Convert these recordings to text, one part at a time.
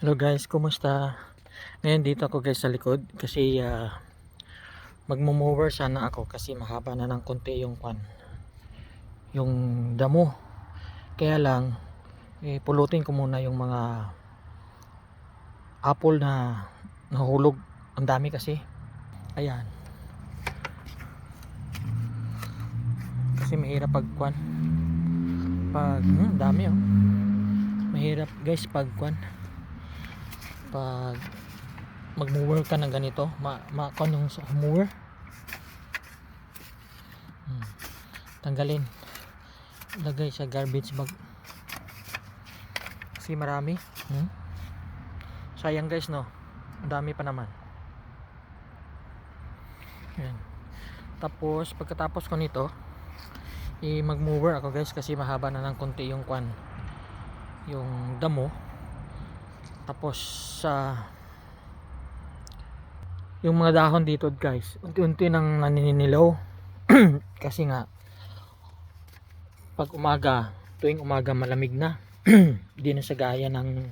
Hello guys, kumusta? Ngayon dito ako guys sa likod kasi uh, magmo-mower sana ako kasi mahaba na ng konti yung kwan. Yung damo. Kaya lang eh, pulutin ko muna yung mga apple na nahulog. Ang dami kasi. Ayan. Kasi mahirap pag kwan. Pag hmm, dami oh. Mahirap guys pag kwan pag mag-mower ka ng ganito ma makon yung mower hmm. tanggalin. Lagay sa garbage bag. Kasi marami. Hmm? sayang guys no? Ang dami pa naman. Yan tapos pagkatapos ko nito i mag-mower ako guys kasi mahaba na ng konti yung kwan. Yung damo tapos sa yung mga dahon dito guys unti-unti nang naninilaw kasi nga pag umaga tuwing umaga malamig na hindi na sa gaya ng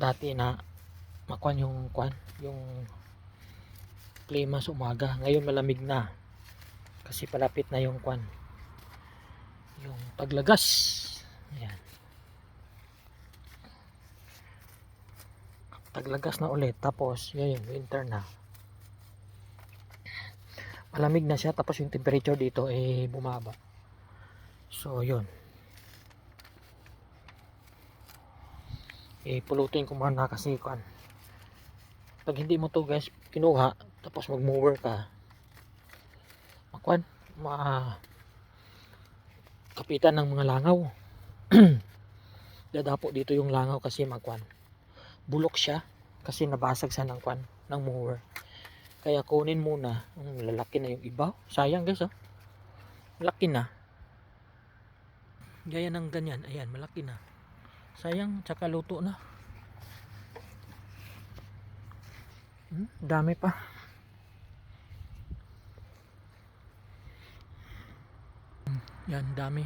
dati na makwan yung kwan yung klima sa umaga. Ngayon malamig na kasi palapit na yung kwan yung paglagas. Ayan taglagas na ulit tapos yun winter na. Malamig na siya tapos yung temperature dito eh bumaba. So yun. Eh pulutin ko muna kasi kuan pag hindi mo to guys kinuha tapos mag mower ka makuan ma kapitan ng mga langaw. Dadapo dito yung langaw kasi magkuan bulok siya kasi nabasag sa ng kwan ng mower. Kaya kunin muna. Um, lalaki na yung ibaw sayang guys oh. Malaki na. Gaya ng ganyan. Ayan malaki na. Sayang tsaka luto na. Hmm, dami pa. Hmm, yan dami.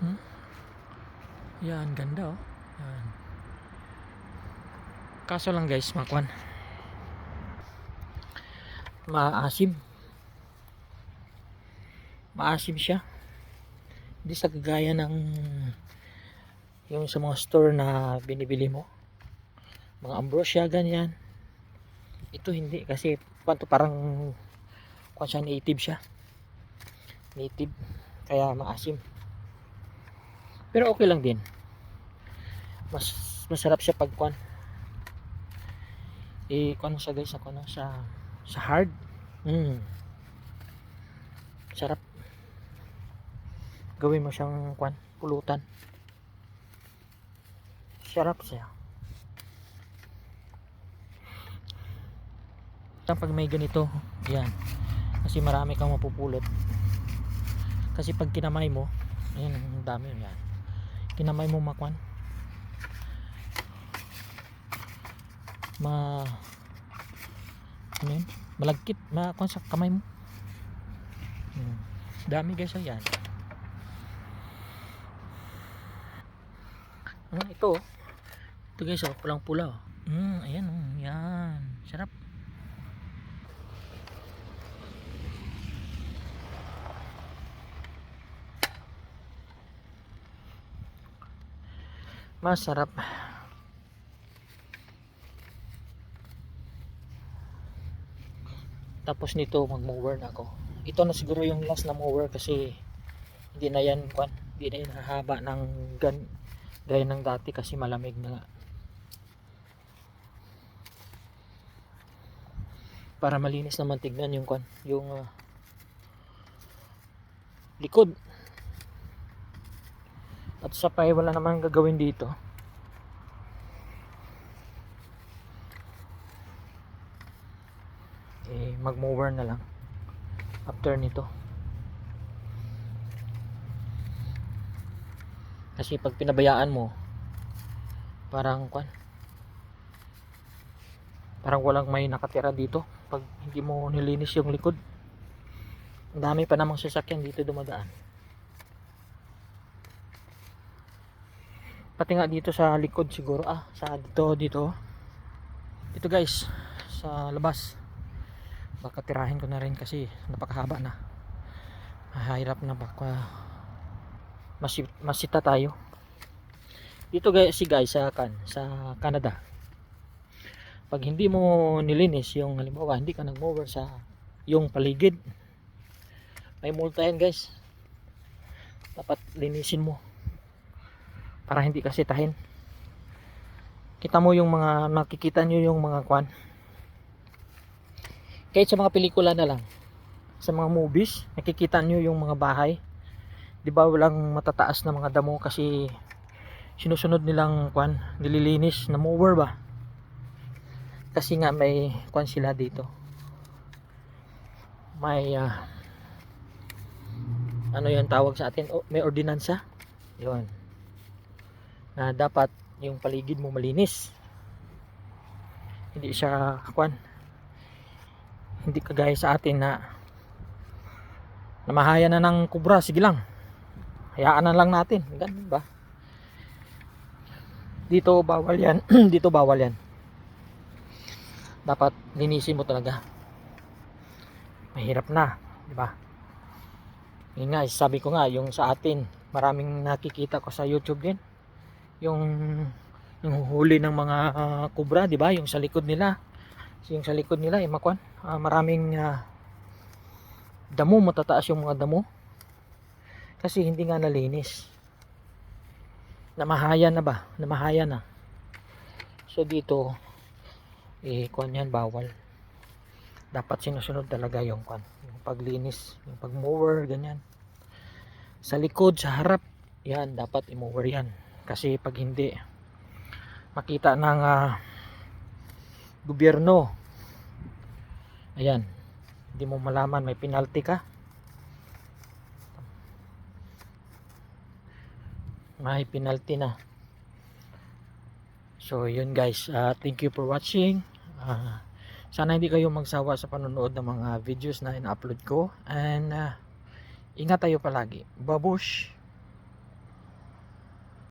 Hmm? yan ganda oh. Yan kaso lang guys makwan maasim. Maasim siya. Hindi sa kagaya ng yung sa mga store na binibili mo. Mga ambrosia ganyan. Ito hindi kasi kwanto parang kwan siya native siya. Native kaya maasim. Pero okay lang din. Mas masarap siya pag kwan kung ano siya guys ako no sa sa hard. Mm. sarap. Gawin mo siyang kwan pulutan. Sarap siya. Pag may ganito yan. Kasi marami kang mapupulot. Kasi pag kinamay mo ayan ang dami yan. Kinamay mo makwan ma ano yun? Malagkit. Makuha sa kamay mo. Dami guys ayan ano ito oh. ito guys oh pulang pula oh. hmm, ayan oh yan. Sarap. Masarap tapos nito mag mower na ako. Ito na siguro yung last na mower kasi hindi na yan kwan hindi na yan hahaba ng gan gaya ng dati kasi malamig na nga. Para malinis naman tignan yung kwan yung uh, likod. At sa pay wala naman gagawin dito eh mag mower na lang after nito. Kasi pag pinabayaan mo parang kwan parang walang may nakatira dito pag hindi mo nilinis yung likod. Ang dami pa namang sasakyan dito dumadaan. Pati nga dito sa likod siguro ah sa dito dito. Ito guys sa labas baka tirahin ko na rin kasi napakahaba na. Mahirap na baka masi, masita tayo. Dito guys si guys sa kan sa Canada. Pag hindi mo nilinis yung halimbawa hindi ka nag-mower sa yung paligid may multa yan guys. Dapat linisin mo para hindi kasi tahin. Kita mo yung mga nakikita nyo yung mga kwan kahit sa mga pelikula na lang. Sa mga movies nakikita nyo yung mga bahay. Di ba walang matataas na mga damo kasi sinusunod nilang kwan nililinis. Na mower ba? Kasi nga may kwan sila dito. May ah, ano yung tawag sa atin? Oh, may ordinansa? Yun. Na dapat yung paligid mo malinis. Hindi siya kwan hindi kagaya sa atin na namahaya na ng kubra. Sige lang. Hayaan na lang natin. Ganun ba? Dito bawal yan. Dito bawal yan. Dapat linisin mo talaga. Mahirap na di ba? Yun nga sabi ko nga yung sa atin maraming nakikita ko sa youtube din. Yung yung huli ng mga ah, kubra di ba? Yung sa likod nila yung sa likod nila eh makwan ah, maraming ah, damo matataas yung mga damo. Kasi hindi nga nalinis. Namahaya na ba? Namahaya na. So dito eh kwan yan bawal. Dapat sinusunod talaga yung kwan yung paglinis yung pag-mower ganyan. Sa likod sa harap yan dapat i-mower yan. Kasi pag hindi makita ng ah, gobyerno. Ayan. Hindi mo malaman may penalty ka. May penalty na. So yun guys. Ah, thank you for watching. Ah, sana hindi kayo magsawa sa panonood ng mga videos na ina-upload ko. And ah, ingat tayo palagi. Babush